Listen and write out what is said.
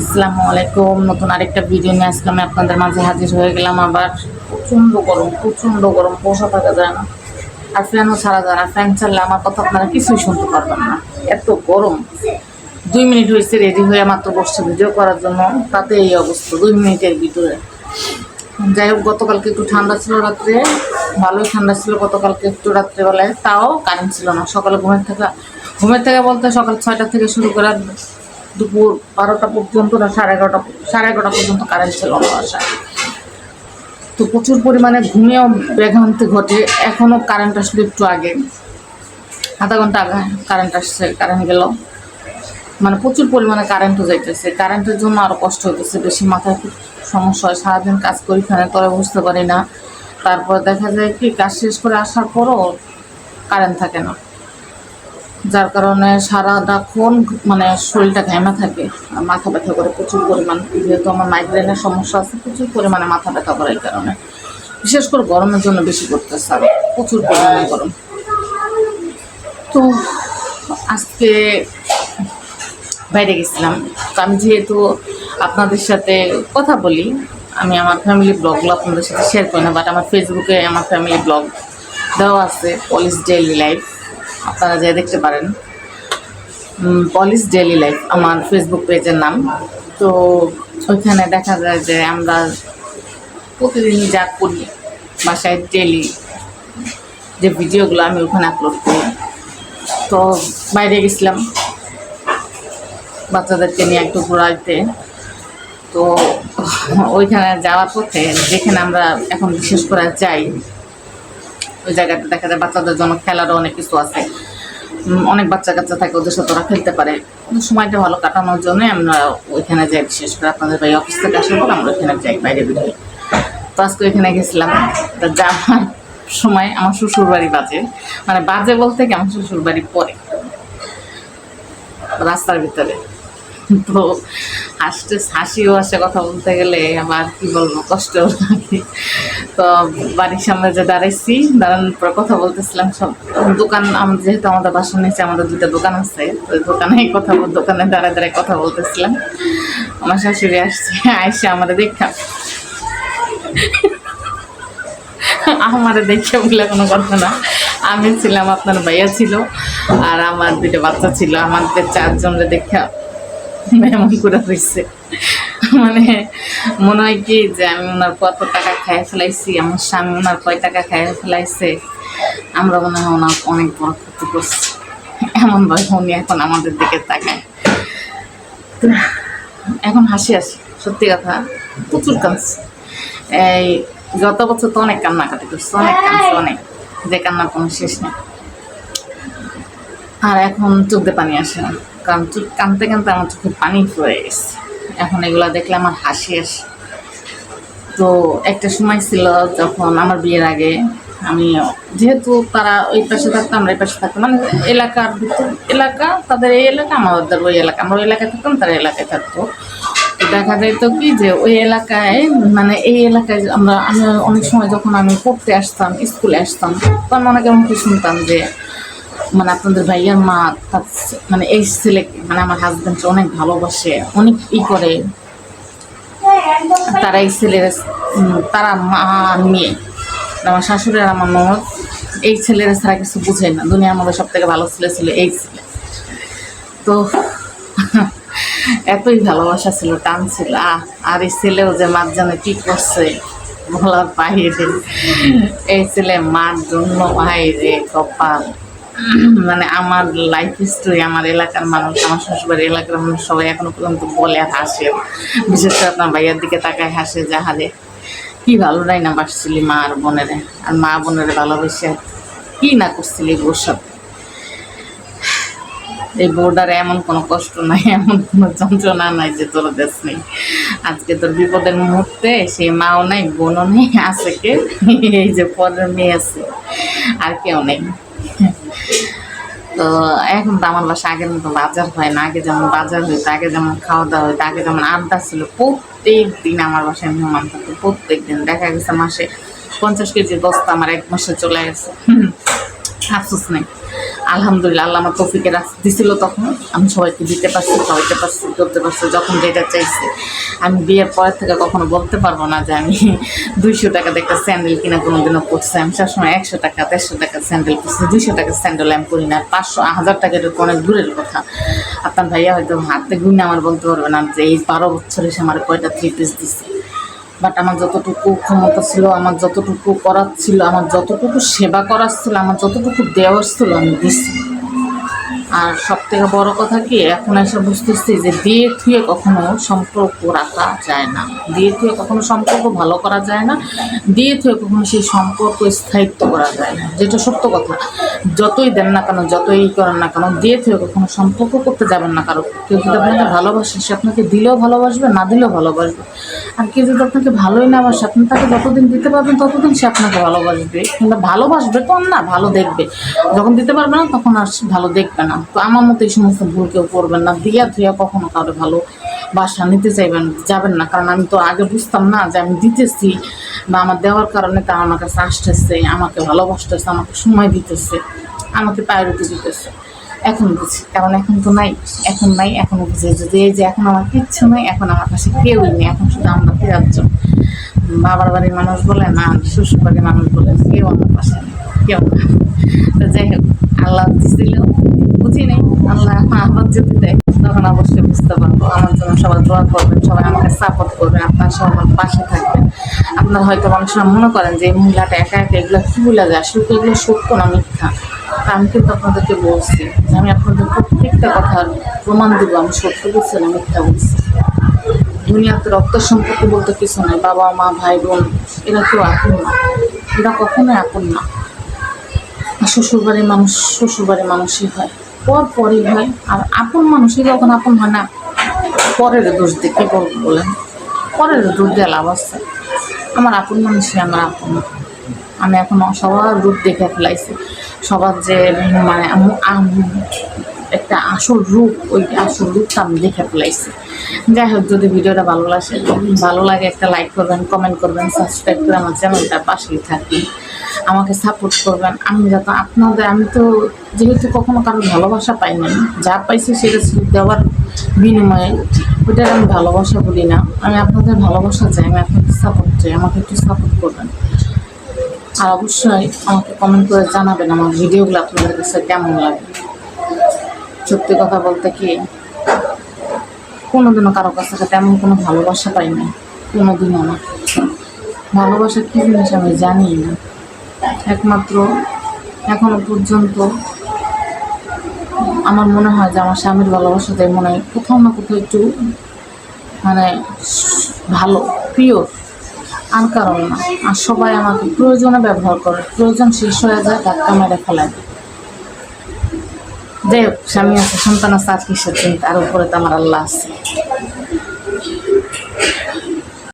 আসসালামু আলাইকুম। নতুন আরেকটা ভিডিও নিয়ে আমি আপনাদের মাঝে হাজির হয়ে গেলাম আবার। প্রচণ্ড গরম প্রচণ্ড গরম বসা থাকা যায় না। আর ফ্যানও ছাড়া যায় না ফ্যান ছাড়লে আমার কথা আপনারা কিছুই শুনতে পারবেন না। এত গরম। দুই মিনিট হয়েছে রেডি হয়ে মাত্র বসছে ভিডিও করার জন্য। তাতে এই অবস্থা, দুই মিনিটের ভিতরে। যাই হোক, গতকালকে একটু ঠান্ডা ছিল রাত্রে। ভালোই ঠান্ডা ছিল গতকালকে একটু রাত্রেবেলায়। তাও কারেন্ট ছিল না। সকালে ঘুমের থাকা ঘুমের থেকে বলতে সকাল ছয়টা থেকে শুরু করে দুপুর বারোটা পর্যন্ত না, সাড়ে এগারোটা সাড়ে এগারোটা পর্যন্ত কারেন্ট ছিল বাসায়। তো প্রচুর পরিমাণে ঘুমিয়েও ব্যাঘান্তি ঘটে। এখনও কারেন্ট আসলে একটু আগে। আধা ঘণ্টা আগে কারেন্ট আসছে কারেন্ট গেল। মানে প্রচুর পরিমাণে কারেন্টও যাইতেছে। কারেন্টের জন্য আরও কষ্ট হইতেছে। বেশি মাথায় খুব সমস্যা হয়। সারাদিন কাজ করি ফ্যানের তলে বুঝতে পারি না। তারপর দেখা যায় কি, কাজ শেষ করে আসার পরও কারেন্ট থাকে না। যার কারণে সারাক্ষণ মানে শরীরটা ঘেমে থাকে আর মাথা ব্যথা করে প্রচুর পরিমাণ। যেহেতু আমার মাইগ্রেনের সমস্যা আছে, প্রচুর পরিমাণে মাথা ব্যথা করে এই কারণে। বিশেষ করে গরমের জন্য বেশি করতেছে আর, প্রচুর পরিমাণে গরম। তো আজকে বাইরে গেছিলাম। তো আমি যেহেতু আপনাদের সাথে কথা বলি, আমি আমার ফ্যামিলি ব্লগগুলো আপনাদের সাথে শেয়ার করি না বাট আমার ফেসবুকে আমার ফ্যামিলি ব্লগ দেওয়া আছে পলিশ ডেইলি লাইফ আপনারা যাই দেখতে পারেন। পলিশ ডেইলি লাইফ, আমার ফেসবুক পেজের নাম। তো ওইখানে দেখা যায় যে আমরা প্রতিদিন যা করি, বাসায় ডেলি যে ভিডিওগুলো আমি ওখানে আপলোড করি। তো বাইরে গেছিলাম বাচ্চাদেরকে নিয়ে একটু ঘোরাইতে। তো ওইখানে যাওয়ার পথে যেখানে আমরা এখন বিশেষ করে যাই, ওই জায়গাতে দেখা যায় বাচ্চাদের জন্য খেলারও অনেক কিছু আছে। অনেক বাচ্চা কাচ্চা থাকে, ওদের সাথে ওরা খেলতে পারে। সময়টা ভালো কাটানোর জন্য আমরা ওইখানে যাই, বিশেষ করে আপনাদের ভাই অফিস থেকে আসার পর আমরা ওইখানে যাই, বাইরে বেরোই। তো আজকে ওইখানে গেছিলাম। তা যাওয়ার সময় আমার শ্বশুর বাড়ি বাজে। মানে বাজে বলতে কি, আমার শ্বশুর বাড়ি পরে। রাস্তার ভিতরে। তো হাসতে, হাসিও আসে কথা বলতে গেলে, আবার কি বলব কষ্ট লাগে। তো বাড়ির সামনে যে দাঁড়াইছি দাঁড়ানোর পর কথা বলতেছিলাম সব। দোকান আমাদের যেহেতু আমাদের বাসার নিচে আমাদের দুটো দোকান আছে, তো দোকানে কথা বল, দোকানে দাঁড়ায় দাঁড়ায় কথা বলতেছিলাম। আমার শাশুড়ি আসছে, আইসে আমাদের দেখা। আমারে দেখে বলে কোনো কথা না। আমি ছিলাম আপনার ভাইয়া ছিল, আর আমার দুটো বাচ্চা ছিল। আমাদের চারজনরে দেখা এমন করে হয়েছে মানে মনে হয় কি যে আমি ওনার কত টাকা খাইয়ে ফেলাইছি, আমার স্বামী ওনার কয় টাকা খাইয়ে ফেলাইছে, আমরা মনে হয় ওনার অনেক বড় ক্ষতি করছি। এমন এমনভাবে উনি এখন আমাদের দিকে তাকায়। তো এখন হাসি আসি, সত্যি কথা, প্রচুর কাঁদছি। এই গত বছর তো অনেক কান্নাকাটি করছে, অনেক কাঁদছে, অনেক। যে কান্নার কোনো শেষ নেই। আর এখন চোখ দিয়ে পানি আসে না, কারণ চোখ কানতে কানতে আমার চোখে পানি পড়ে গেছে। এখন এগুলো দেখলে আমার হাসি আসে। তো একটা সময় ছিল যখন আমার বিয়ের আগে আমি যেহেতু তারা ওই পাশে থাকতো, আমরা এই পাশে থাকতাম। মানে এলাকার এলাকা, তাদের এই এলাকা, আমাদের ওই এলাকা। আমরা ওই এলাকায় থাকতাম, তারা এলাকায় থাকতো। দেখা তো কি যে ওই এলাকায় মানে এই এলাকায় আমরা আমি অনেক সময় যখন আমি পড়তে আসতাম, স্কুলে আসতাম তখন অনেকে শুনতাম যে মানে আপনাদের ভাইয়ার মা, তার মানে এই ছেলে মানে আমার হাজব্যান্ডকে অনেক ভালোবাসে, অনেক ই করে। তারা এই ছেলের তারা মা নিয়ে আমার শাশুড়ি আর আমার ননদ এই ছেলেরা ছাড়া কিছু বুঝে না। দুনিয়ার মধ্যে সব থেকে ভালো ছেলে ছিল এই ছেলে। তো এতই ভালোবাসা ছিল, টান ছিল। আর এই ছেলেও যে মার জানে কি করছে, বলার বাইরে। এই ছেলে মার জন্য বাইরে কপাল। মানে আমার লাইফ হিস্টোরি আমার এলাকার মানুষ, আমার শ্বশুরবাড়ির এলাকার মানুষ সবাই এখনও পর্যন্ত বলে আর হাসে। বিশেষ করে আপনার ভাইয়ার দিকে তাকায় হাসে যাহারে কি ভালো নাই না বাসছিলি মা আর বোনেরে? আর মা বোনেরে ভালোবেসে কি না করছিলি বসব এই বউটার এমন কোনো কষ্ট নাই, এমন কোনো যন্ত্রণা নাই যে তোর দেশ নেই। আজকে তোর বিপদের মুহূর্তে সেই মাও নাই, বোনও নেই, আছে কে? এই যে পরের মেয়ে আছে, আর কেউ নেই। তো এখন তো আমার বাসা আগের মতো বাজার হয় না। আগে যেমন বাজার হইতো, আগে যেমন খাওয়া দাওয়া হইতো, আগে যেমন আড্ডা ছিল প্রত্যেক দিন আমার বাসায় মেহমান থাকতো প্রত্যেক দিন দেখা গেছে মাসে পঞ্চাশ কেজি বস্তা আমার এক মাসে চলে গেছে। আফসোস নেই। আলহামদুলিল্লাহ, আল্লাহ আমার তফিকে দিছিল তখন। আমি সবাইকে দিতে পারছি, খাওয়াইতে পারছি করতে পারছি, যখন যেটা চাইছে। আমি বিয়ের পরের থেকে কখনো বলতে পারব না যে আমি দুইশো টাকা দিয়ে একটা স্যান্ডেল কিনা কোনো দিনও করছি আমি সবসময় একশো টাকা, দেড়শো টাকা স্যান্ডেল করছি দুইশো টাকা স্যান্ডেল আমি করি না। পাঁচশো হাজার টাকা এটা অনেক দূরের কথা। আপনার ভাইয়া হয়তো হাতে গুনে আমার বলতে পারবে না যে এই বারো বছর এসে আমার কয়টা থ্রি পিস দিচ্ছে বাট আমার যতটুকু ক্ষমতা ছিল, আমার যতটুকু করার ছিল, আমার যতটুকু সেবা করার ছিল, আমার যতটুকু দেওয়ার ছিল, আমি দিচ্ছি আর সব থেকে বড় কথা কি, এখন এসে বুঝতেছি যে দিয়ে থুয়ে কখনো সম্পর্ক রাখা যায় না। দিয়ে থুয়ে কখনো সম্পর্ক ভালো করা যায় না দিয়ে থুয়ে কখনো সেই সম্পর্ক স্থায়িত্ব করা যায় না, যেটা সত্য কথা। যতই দেন না কেন, যতই করেন না কেন দিয়ে থুয়ে কখনো সম্পর্ক করতে যাবেন না কারও। কেউ যদি আপনাকে ভালোবাসে, সে আপনাকে দিলেও ভালোবাসবে, না দিলেও ভালোবাসবে। আর কেউ যদি আপনাকে ভালোই না বাসে, আপনি তাকে যতদিন দিতে পারবেন, ততদিন সে আপনাকে ভালোবাসবে। কিংবা ভালোবাসবে তো না, ভালো দেখবে। যখন দিতে পারবে না, তখন আর ভালো দেখবে না। তো আমার মতো এই সমস্ত ভুল কেউ করবেন না। দিয়া ধুয়া কখনো কারও ভালো বাসা নিতে চাইবেন, যাবেন না। কারণ আমি তো আগে বুঝতাম না যে আমি দিতেছি বা আমার দেওয়ার কারণে তারা আমার কাছে আসতেছে, আমাকে ভালোবাসতেছে, আমাকে সময় দিতেছে, আমাকে প্রায়োরিটি দিতেছে। এখন বুঝি, কারণ এখন তো নাই, এখন নাই, এখন বুঝি। যদি এই যে এখন আমার কিচ্ছু নাই, এখন আমার কাছে কেউই নেই, এখন শুধু আমরা তিরাজন বাবার বাড়ির মানুষ বলে না শ্বশুর বাড়ির মানুষ বলে, কেউ আমার পাশে কেউ না। তো যাই হোক, আল্লাহ দিছিল নেই। আল্লাহ আহ্বাদ যদি দেয়, তখন অবশ্যই বুঝতে পারব। আমার জন্য সবাই দোয়া করবেন, সবাই আমাকে সাপোর্ট করবেন, আপনার সব আমার পাশে থাকবেন। আপনার হয়তো মানুষরা মনে করেন যে মহিলাটা একা একা এগুলো কি বলে যায়? আসলে এগুলো সত্য না, মিথ্যা। আমি কিন্তু আপনাদেরকে বলছি যে আমি আপনাদের প্রত্যেকটা কথার প্রমাণ দিব, আমি সত্য বলছি না, মিথ্যা বলছি। দুনিয়াতে রক্ত সম্পর্ক বলতে কিছু নাই, বাবা, মা, ভাই, বোন, এরা কেউ আপন না। এরা কখনোই আপন না। শ্বশুরবাড়ির মানুষ, শ্বশুরবাড়ির মানুষই হয়। পর পরই হয়। আর আপন মানুষই যখন আপন হয় না পরের দোষ বলব বলেন? পরের দোষ দিয়ে লাভ আছে। আমার আপন মানুষই আমার আপন। আমি এখন সবার রূপ দেখে ফেলাইছি। সবার যে মানে একটা আসল রূপ, ওই আসল রূপটা আমি দেখে ফেলাইছি। যাই হোক, যদি ভিডিওটা ভালো লাগে ভালো লাগে একটা লাইক করবেন কমেন্ট করবেন সাবস্ক্রাইব করে আমার চ্যানেলটা পাশেই থাকি আমাকে সাপোর্ট করবেন। আমি যাতে আপনাদের, আমি তো যেহেতু কখনো কারোর ভালোবাসা পাই নাই, যা পাইছি সেটা দেওয়ার বিনিময়ে, ওইটার আমি ভালোবাসা বলি না। আমি আপনাদের ভালোবাসা চাই, আমি আপনাদের সাপোর্ট চাই, আমাকে একটু সাপোর্ট করবেন। আর অবশ্যই আমাকে কমেন্ট করে জানাবেন আমার ভিডিওগুলো আপনাদের কাছে কেমন লাগে। সত্যি কথা বলতে কি, কোনোদিনও কারও কাছ থেকে তেমন কোনো ভালোবাসা পাই না কোনোদিনও না। ভালোবাসা কী জিনিস আমি জানি না। একমাত্র এখনও পর্যন্ত আমার মনে হয় যে আমার স্বামীর ভালোবাসাতে মনে হয় কোথাও না কোথাও একটু মানে ভালো পিওর আর কারণ না। আর সবাই আমাকে প্রয়োজনে ব্যবহার করে, প্রয়োজন শেষ হয়ে যায়, ধাক্কা মেরে ফেলায় যাই হোক, স্বামী আছে, সন্তান আছে, আর কিসের চিন্তা? আর উপরে তো আমার আল্লাহ আছে।